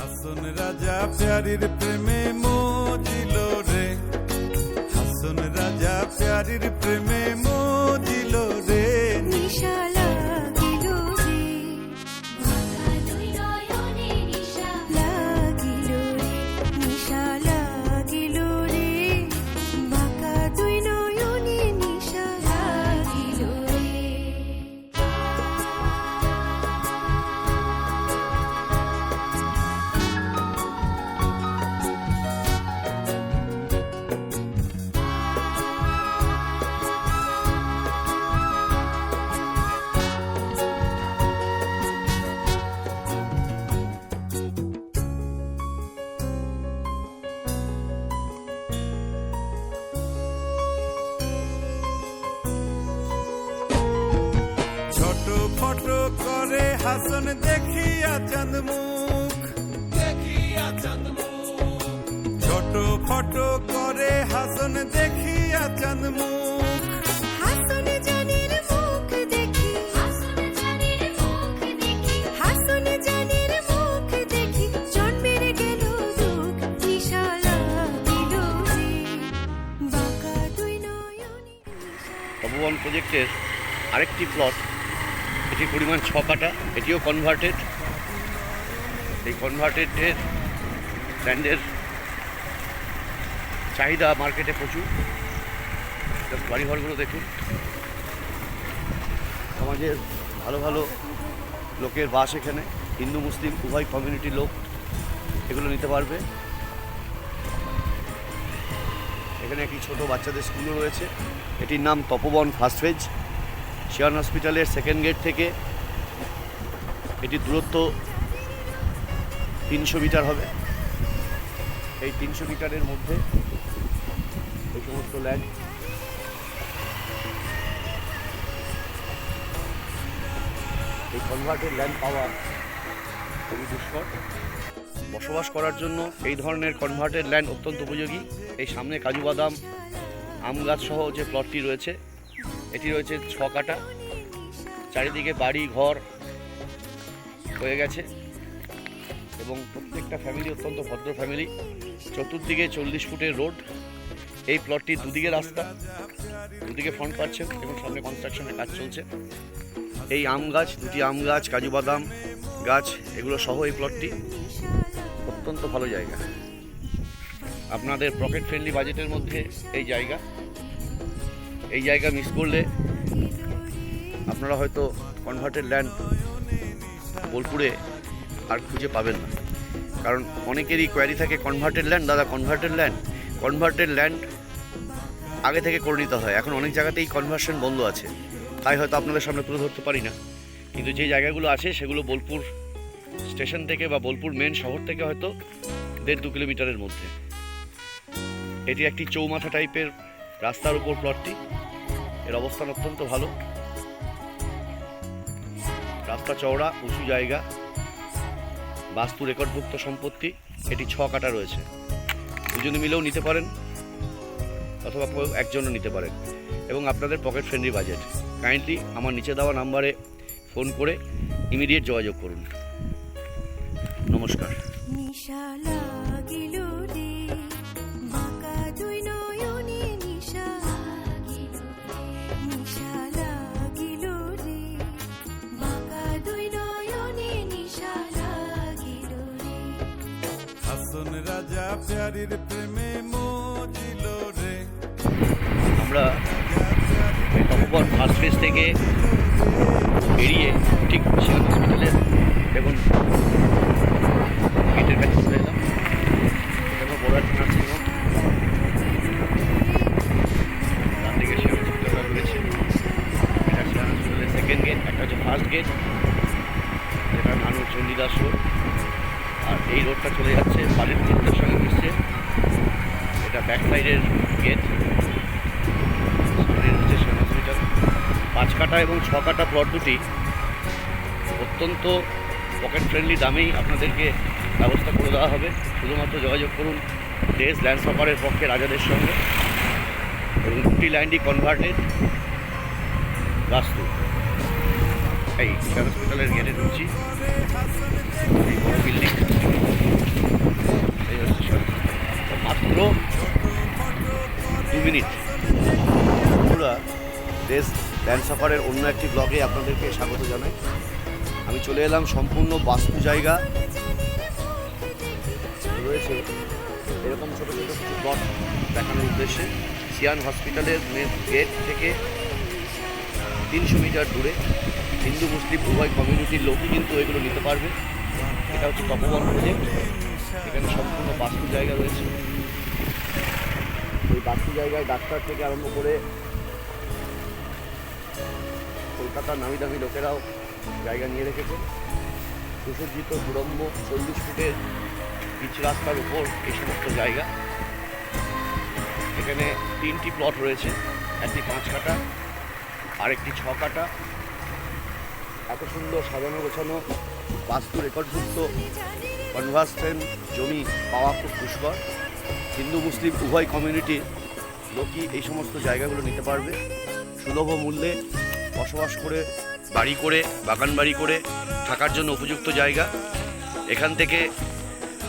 হাসন রাজা প্যারির প্রেমে মজিল রে। হাসন রাজা প্যারির প্রেমে মজিল রে। হাসন দেখিয়া চাঁদ মুখ। দেখিয়া চাঁদ ছোট ফটো করে হাসন দেখিয়া চাঁদ মুখ। হাসন জানের মুখ দেখি। হাসন জানের মুখ দেখি। হাসন জানের মুখ দেখি। জন্মের গেল দুঃখ বাঁকা দুই নয়নে তপবন প্রজেক্টের আরেকটি প্লট এটির পরিমাণ ছ কাটা এটিও কনভার্টেড এই কনভার্টেডের ব্র্যান্ডের চাহিদা মার্কেটে প্রচুর। বাড়িঘরগুলো দেখুন। সমাজের ভালো ভালো লোকের বাস এখানে, হিন্দু, মুসলিম, উভয় কমিউনিটির লোক এগুলো নিতে পারবে। এখানে একটি ছোট বাচ্চাদের স্কুলও রয়েছে। এটির নাম তপবন ফার্স্ট ফেজ শিয়ান হসপিটালের সেকেন্ড গেট থেকে। এটি দূরত্ব তিনশো মিটার হবে। এই তিনশো মিটারের মধ্যে এই সমস্ত ল্যান্ড এই কনভার্টেড ল্যান্ড পাওয়া খুবই দুষ্কর। বসবাস করার জন্য এই ধরনের কনভার্টেড ল্যান্ড অত্যন্ত উপযোগী। এই সামনে কাজু বাদাম, আম গাছ সহ যে প্লটটি রয়েছে এটি রয়েছে ছ কাটা। চারিদিকে বাড়ি, ঘর হয়ে গেছে এবং প্রত্যেকটা ফ্যামিলি অত্যন্ত ভদ্র ফ্যামিলি চতুর্দিকে চল্লিশ ফুটের রোড এই প্লটটির দুদিকে রাস্তা, দুদিকে ফ্রন্ট পাচ্ছেন এবং সামনে কনস্ট্রাকশনের কাজ চলছে। এই আম গাছ, দুটি আম গাছ, কাজু বাদাম গাছ, এগুলো সহ এই প্লটটি অত্যন্ত ভালো জায়গা। আপনাদের পকেট ফ্রেন্ডলি বাজেটের মধ্যে এই জায়গা। এই জায়গা মিস করলে আপনারা হয়তো কনভার্টেড ল্যান্ড বোলপুরে আর খুঁজে পাবেন না। কারণ অনেকেরই কোয়ারি থাকে কনভার্টেড ল্যান্ড দাদা কনভার্টেড ল্যান্ড কনভার্টেড ল্যান্ড আগে থেকে করে নিতে হয়। এখন অনেক জায়গাতেই কনভার্সন বন্ধ আছে। তাই হয়তো আপনাদের সামনে তুলে ধরতে পারি না। কিন্তু যে জায়গাগুলো আছে, সেগুলো বোলপুর স্টেশন থেকে বা বোলপুর মেন শহর থেকে হয়তো দেড় দু কিলোমিটারের মধ্যে। এটি একটি চৌমাথা টাইপের রাস্তার উপর প্লটটি। এর অবস্থান অত্যন্ত ভালো। রাস্তা চওড়া, উঁচু জায়গা। বাস্তু রেকর্ডভুক্ত সম্পত্তি। এটি ছ কাটা রয়েছে। দুজনে মিলেও নিতে পারেন অথবা একজনও নিতে পারেন। এবং আপনাদের পকেট ফ্রেন্ডলি বাজেট। কাইন্ডলি আমার নিচে দেওয়া নাম্বারে ফোন করে ইমিডিয়েট যোগাযোগ করুন। নমস্কার। আমরা তপবন ফার্স্ট ফেজ থেকে বেরিয়ে ঠিক শিয়ান হসপিটালের দেখুন গেটের কাছে চলে বড় একটা দিকে শিয়ান হসপিটালটা রয়েছে। এটা হসপিটালের সেকেন্ড গেট একটা হচ্ছে ফার্স্ট গেট যেটা নানুর চণ্ডীদাস রোড আর এই রোডটা চলে যাচ্ছে মিশছে এটা ব্যাক সাইডের গেট রেল স্টেশন হসপিটাল পাঁচ কাটা এবং ছ কাটা প্লট দুটি অত্যন্ত পকেট ফ্রেন্ডলি দামেই আপনাদেরকে ব্যবস্থা করে দেওয়া হবে। শুধুমাত্র যোগাযোগ করুন দেশ ল্যান্ড সফারের পক্ষে রাজাদের সঙ্গে এবং দুটি ল্যান্ডই কনভার্টেড বাস্তু এই হসপিটালের গেটে ঢুকছি। এই বড় বিল্ডিং এই হচ্ছে মাত্র দু মিনিট। বন্ধুরা, দেশ ল্যান্ড সাফারের অন্য একটি ব্লগে আপনাদেরকে স্বাগত জানাই। আমি চলে এলাম সম্পূর্ণ বাস্তু জায়গা। রয়েছে এরকম ছোটো ছোটো কিছু প্লট দেখানোর উদ্দেশ্যে। সিয়ান হসপিটালের মেন গেট থেকে তিনশো মিটার দূরে হিন্দু, মুসলিম উভয় কমিউনিটির লোকই কিন্তু এগুলো নিতে পারবে। এটা হচ্ছে তপবন প্রজেক্ট এখানে সম্পূর্ণ বাস্তু জায়গা রয়েছে। ওই বাস্তু জায়গায় ডাক্তার থেকে আরম্ভ করে কলকাতার নামি দামি লোকেরাও জায়গা নিয়ে রেখেছে। সুসজ্জিত সুরম্য চল্লিশ ফুটের পিচ রাস্তার উপর এই সমস্ত জায়গা। এখানে তিনটি প্লট রয়েছে, একটি পাঁচ কাটা, আরেকটি ছ কাটা। এত সুন্দর সাজানো গোছানো বাস্তু রেকর্ডভুক্ত কনভার্সেন জমি পাওয়া খুব দুষ্কর। হিন্দু, মুসলিম উভয় কমিউনিটির লোকই এই সমস্ত জায়গাগুলো নিতে পারবে। সুলভ মূল্যে বসবাস করে, বাড়ি করে, বাগান বাড়ি করে থাকার জন্য উপযুক্ত জায়গা। এখান থেকে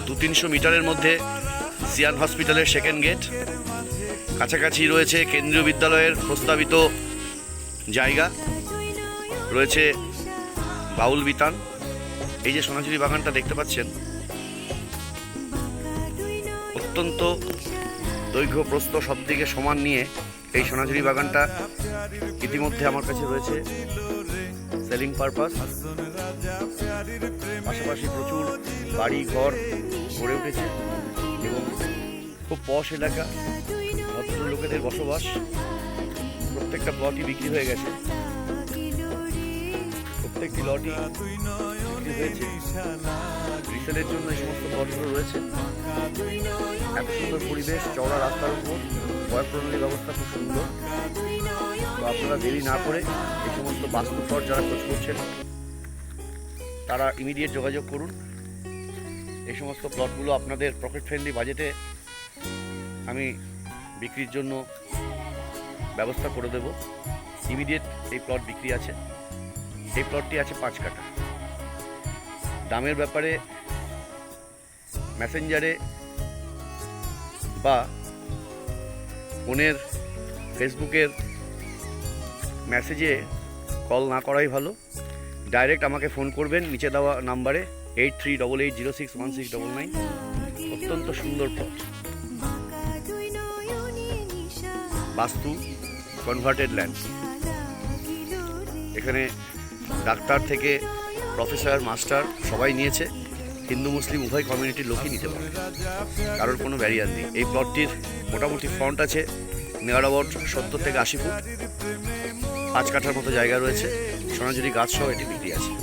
দু তিনশো মিটারের মধ্যে সিয়ান হসপিটালের সেকেন্ড গেট কাছাকাছি রয়েছে কেন্দ্রীয় বিদ্যালয়ের প্রস্তাবিত জায়গা। রয়েছে বাউল বিতান। এই যে সোনাঝুরি বাগানটা দেখতে পাচ্ছেন অত্যন্ত দৈর্ঘ্য প্রস্থ সব দিকে সমান নিয়ে এই সোনাঝুরি বাগানটা ইতিমধ্যে আমার কাছে রয়েছে সেলিং পারপাস পাশাপাশি প্রচুর বাড়ি, ঘর গড়ে উঠেছে এবং খুব পশ এলাকা। ভদ্র লোকেদের বসবাস। প্রত্যেকটা প্লটই বিক্রি হয়ে গেছে। প্রত্যেকটি লটই বিক্রি জন্য এই সমস্ত প্লটগুলো রয়েছে। এত সুন্দর পরিবেশ, চওড়া রাস্তার উপর। বয় প্রণালী ব্যবস্থা খুব সুন্দর। তো আপনারা দেরি না করে এই সমস্ত বাস্তু প্লট যারা খোঁজ করছেন, তারা ইমিডিয়েট যোগাযোগ করুন। এই সমস্ত প্লটগুলো আপনাদের পকেট ফ্রেন্ডলি বাজেটে আমি বিক্রির জন্য ব্যবস্থা করে দেব। ইমিডিয়েট এই প্লট বিক্রি আছে। এই প্লটটি আছে পাঁচ কাটা দামের ব্যাপারে মেসেঞ্জারে বা ফোনের ফেসবুকের মেসেজে কল না করাই ভালো। ডাইরেক্ট আমাকে ফোন করবেন, নিচে দেওয়া নাম্বারে eight three double eight zero six one six double nine অত্যন্ত সুন্দর প্লট বাস্তু কনভার্টেড ল্যান্ড এখানে ডাক্তার থেকে প্রফেসর, মাস্টার সবাই নিয়েছে। হিন্দু, মুসলিম উভয় কমিউনিটির লোকই নিতে পারে কারোর কোনো ব্যারিয়ার নেই। এই প্লটটির মোটামুটি ফ্রন্ট আছে অ্যাবাউট সত্তর থেকে আশি ফুট। পাঁচ কাঠার মতো জায়গা রয়েছে। সোনাঝুরি গাছ সহ এটি বিক্রি আছে।